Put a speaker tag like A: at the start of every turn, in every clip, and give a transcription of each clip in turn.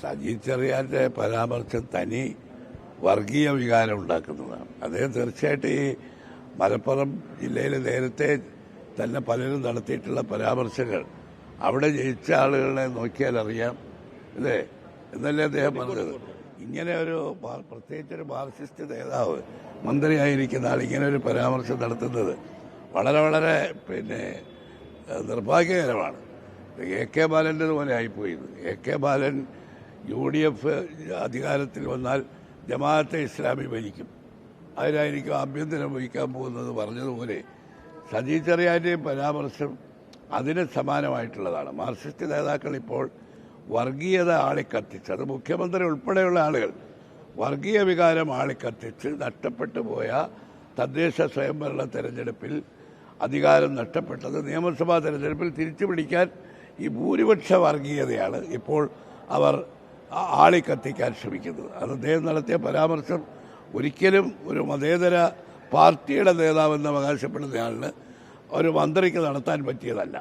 A: സജി ചെറിയാന്റെ പരാമർശം തനി വർഗീയ വികാരം ഉണ്ടാക്കുന്നതാണ്. അദ്ദേഹം തീർച്ചയായിട്ടും ഈ മലപ്പുറം ജില്ലയിൽ നേരത്തെ തന്നെ പലരും നടത്തിയിട്ടുള്ള പരാമർശങ്ങൾ അവിടെ ജയിച്ച ആളുകളെ നോക്കിയാൽ അറിയാം അല്ലേ? എന്നല്ലേ അദ്ദേഹം പറഞ്ഞത്? ഇങ്ങനെ ഒരു പ്രത്യേകിച്ച് ഒരു മാർക്സിസ്റ്റ് നേതാവ് മന്ത്രിയായിരിക്കുന്ന ആൾ ഇങ്ങനെ ഒരു പരാമർശം നടത്തുന്നത് വളരെ വളരെ പിന്നെ നിർഭാഗ്യകരമാണ്. എ കെ ബാലന്റെ പോലെ ആയിപ്പോയി. A K Balan U D F അധികാരത്തിൽ വന്നാൽ ജമാഅത്തെ ഇസ്ലാമി ഭരിക്കും. അതിനായിരിക്കും ആഭ്യന്തരം വഹിക്കാൻ പോകുന്നത് പറഞ്ഞതുപോലെ സജി ചെറിയാന്റെയും പരാമർശം അതിന് സമാനമായിട്ടുള്ളതാണ്. മാർക്സിസ്റ്റ് നേതാക്കൾ ഇപ്പോൾ വർഗീയത ആളിക്കത്തിച്ച് അത് മുഖ്യമന്ത്രി ഉൾപ്പെടെയുള്ള ആളുകൾ വർഗീയ വികാരം ആളിക്കത്തിച്ച് നഷ്ടപ്പെട്ടു പോയ തദ്ദേശ സ്വയംഭരണ തെരഞ്ഞെടുപ്പിൽ അധികാരം നഷ്ടപ്പെട്ടത് നിയമസഭാ തെരഞ്ഞെടുപ്പിൽ തിരിച്ചു പിടിക്കാൻ ഈ ഭൂരിപക്ഷ വർഗീയതയാണ് ഇപ്പോൾ അവർ ആ- ആളിക്കത്തിക്കാൻ ശ്രമിക്കുന്നത് അത് അദ്ദേഹം നടത്തിയ പരാമർശം ഒരിക്കലും ഒരു മതേതര പാർട്ടിയുടെ നേതാവെന്ന് അവകാശപ്പെടുന്നയാളിന് ഒരു മന്ത്രിക്ക് നടത്താൻ പറ്റിയതല്ല.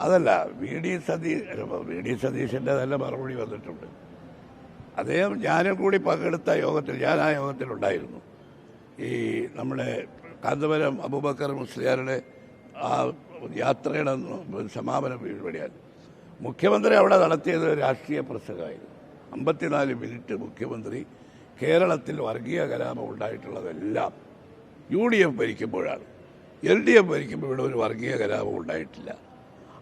A: അതല്ല V D Satheesh V D സതീഷിന്റെ നല്ല മറുപടി വന്നിട്ടുണ്ട്. അദ്ദേഹം ഞാനും കൂടി പങ്കെടുത്ത യോഗത്തിൽ ഞാൻ ആ യോഗത്തിലുണ്ടായിരുന്നു. ഈ നമ്മുടെ കാന്തപുരം അബൂബക്കർ മുസ്ലിയാരുടെ ആ യാത്രയുടെ സമാപന പരിപാടിയാണ് മുഖ്യമന്ത്രി അവിടെ നടത്തിയത് രാഷ്ട്രീയ പ്രസംഗമായിരുന്നു. അമ്പത്തിനാല് മിനിറ്റ് മുഖ്യമന്ത്രി കേരളത്തിൽ വർഗീയ കലാപം ഉണ്ടായിട്ടുള്ളതെല്ലാം യു ഡി എഫ് ഭരിക്കുമ്പോഴാണ്. എൽ ഡി എഫ് ഭരിക്കുമ്പോൾ ഇവിടെ ഒരു വർഗീയ കലാപം ഉണ്ടായിട്ടില്ല.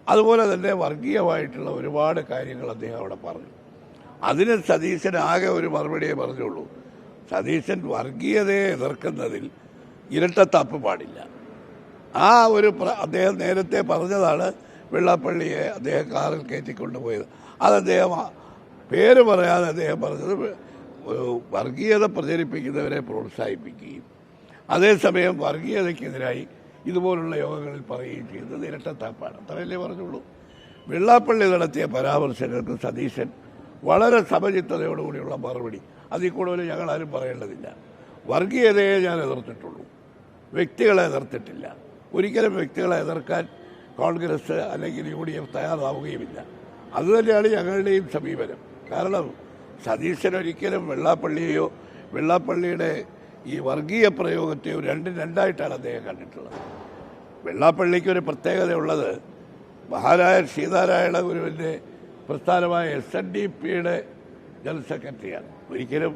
A: അതുപോലെ തന്നെ വർഗീയമായിട്ടുള്ള ഒരുപാട് കാര്യങ്ങൾ അദ്ദേഹം അവിടെ പറഞ്ഞു. അതിന് സതീശൻ ആകെ ഒരു മറുപടിയേ പറഞ്ഞുള്ളൂ. സതീശൻ വർഗീയതയെ എതിർക്കുന്നതിൽ ഇരട്ടത്താപ്പ് പാടില്ല. ആ ഒരു അദ്ദേഹം നേരത്തെ പറഞ്ഞതാണ് വെള്ളാപ്പള്ളിയെ അദ്ദേഹം കാറിൽ കയറ്റിക്കൊണ്ടുപോയത്. അത് അദ്ദേഹം പേര് പറയാതെ അദ്ദേഹം പറഞ്ഞത് ഒരു വർഗീയത പ്രചരിപ്പിക്കുന്നവരെ പ്രോത്സാഹിപ്പിക്കുകയും അതേസമയം വർഗീയതയ്ക്കെതിരായി ഇതുപോലുള്ള യോഗങ്ങളിൽ പറയുകയും ചെയ്യുന്നത് ഇരട്ടത്താപ്പാണ് അത്രയല്ലേ പറഞ്ഞുള്ളൂ. വെള്ളാപ്പള്ളി നടത്തിയ പരാമർശങ്ങൾക്ക് സതീശൻ വളരെ സമചിത്തതയോടുകൂടിയുള്ള മറുപടി. അതിൽ കൂടുതൽ ഞങ്ങളാരും പറയേണ്ടതില്ല. വർഗീയതയെ ഞാൻ എതിർത്തിട്ടുള്ളൂ. വ്യക്തികളെ എതിർത്തിട്ടില്ല. ഒരിക്കലും വ്യക്തികളെ എതിർക്കാൻ കോൺഗ്രസ് അല്ലെങ്കിൽ യു ഡി എഫ് തയ്യാറാവുകയുമില്ല. അതുതന്നെയാണ് ഞങ്ങളുടെയും സമീപനം. കാരണം സതീശൻ ഒരിക്കലും വെള്ളാപ്പള്ളിയെയോ വെള്ളാപ്പള്ളിയുടെ ഈ വർഗീയ പ്രയോഗത്തെയോ രണ്ടും രണ്ടായിട്ടാണ് അദ്ദേഹം കണ്ടിട്ടുള്ളത്. വെള്ളാപ്പള്ളിക്ക് ഒരു പ്രത്യേകതയുള്ളത് മഹാരായ സീതാരായണ ഗുരുവിന്റെ പ്രസ്ഥാനമായ എസ് എൻ ഡി പിയുടെ ജനറൽ സെക്രട്ടറിയാണ്. ഒരിക്കലും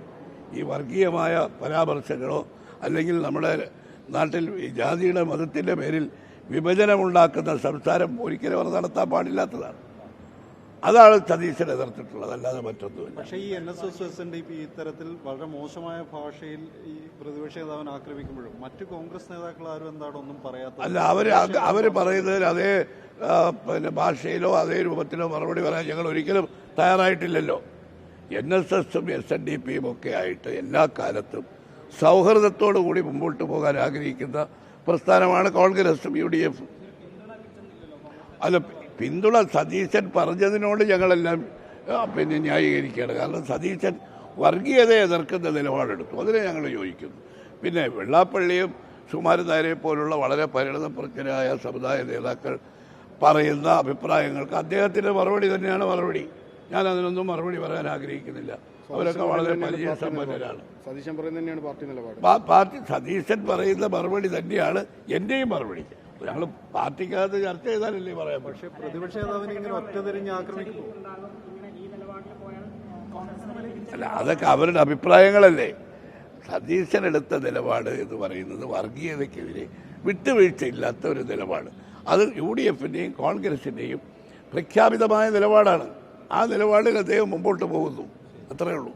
A: ഈ വർഗീയമായ പരാമർശങ്ങളോ അല്ലെങ്കിൽ നമ്മുടെ നാട്ടിൽ ഈ ജാതിയുടെ മതത്തിന്റെ പേരിൽ വിഭജനമുണ്ടാക്കുന്ന സംസാരം ഒരിക്കലും അവർ നടത്താൻ പാടില്ലാത്തതാണ്. അതാണ് സതീശൻ എതിർത്തിട്ടുള്ളത് അല്ലാതെ മറ്റൊന്നുമില്ല.
B: പക്ഷേ ഈ N S S S N D P ഇത്തരത്തിൽ വളരെ മോശമായ ഭാഷയിൽ ഈ പ്രതിപക്ഷ നേതാവിനെ ആക്രമിക്കുമ്പോഴും മറ്റു കോൺഗ്രസ് നേതാക്കൾ ആരും എന്താണ് ഒന്നും പറയാത്തത്?
A: അല്ല അവർ അവർ അവർ പറയുന്നതിൽ അതേ പിന്നെ ഭാഷയിലോ അതേ രൂപത്തിലോ മറുപടി പറയാൻ ഞങ്ങൾ ഒരിക്കലും തയ്യാറായിട്ടില്ലല്ലോ. എൻ എസ് എസും എസ് എൻ ഡി പിയും ഒക്കെ ആയിട്ട് എല്ലാ കാലത്തും സൗഹൃദത്തോടു കൂടി മുമ്പോട്ട് പോകാൻ ആഗ്രഹിക്കുന്ന പ്രസ്ഥാനമാണ് കോൺഗ്രസും യു ഡി എഫും അല്ല പിന്തുണ സതീശൻ പറഞ്ഞതിനോട് ഞങ്ങളെല്ലാം പിന്നെ ന്യായീകരിക്കുകയാണ്. കാരണം സതീശൻ വർഗീയതയെ എതിർക്കുന്ന നിലപാടെടുത്തു. അതിനെ ഞങ്ങൾ യോജിക്കുന്നു. പിന്നെ വെള്ളാപ്പള്ളിയും സുമാരൻ നായരെ പോലുള്ള വളരെ പരിണതപ്രജ്ഞരായ സമുദായ നേതാക്കൾ പറയുന്ന അഭിപ്രായങ്ങൾക്ക് അദ്ദേഹത്തിന്റെ മറുപടി തന്നെയാണ് മറുപടി. ഞാൻ അതിനൊന്നും മറുപടി പറയാൻ ആഗ്രഹിക്കുന്നില്ല. അവരൊക്കെ വളരെ പരിചയസമ്പന്നരാണ്
C: സതീശൻ പറയുന്നത് തന്നെയാണ് പാർട്ടി നിലപാട്.
A: പാ- പാർട്ടി സതീശൻ പറയുന്ന മറുപടി തന്നെയാണ് എന്റെയും മറുപടി. ഞങ്ങൾ പാർട്ടിക്കകത്ത് ചർച്ച ചെയ്താലല്ലേ പറയാം പക്ഷെ
B: പക്ഷേ പ്രതിപക്ഷ നേതാവിനെ ഇങ്ങനെ
A: അല്ല അതൊക്കെ അവരുടെ അഭിപ്രായങ്ങളല്ലേ. സതീശൻ എടുത്ത നിലപാട് എന്ന് പറയുന്നത് വർഗീയതയ്ക്കെതിരെ വിട്ടുവീഴ്ചയില്ലാത്ത ഒരു നിലപാട്. അത് യു ഡി എഫിന്റെയും കോൺഗ്രസിന്റെയും പ്രഖ്യാപിതമായ നിലപാടാണ്. ആ നിലപാടിൽ അദ്ദേഹം മുമ്പോട്ട് പോകുന്നു. അത്രയേ ഉള്ളൂ.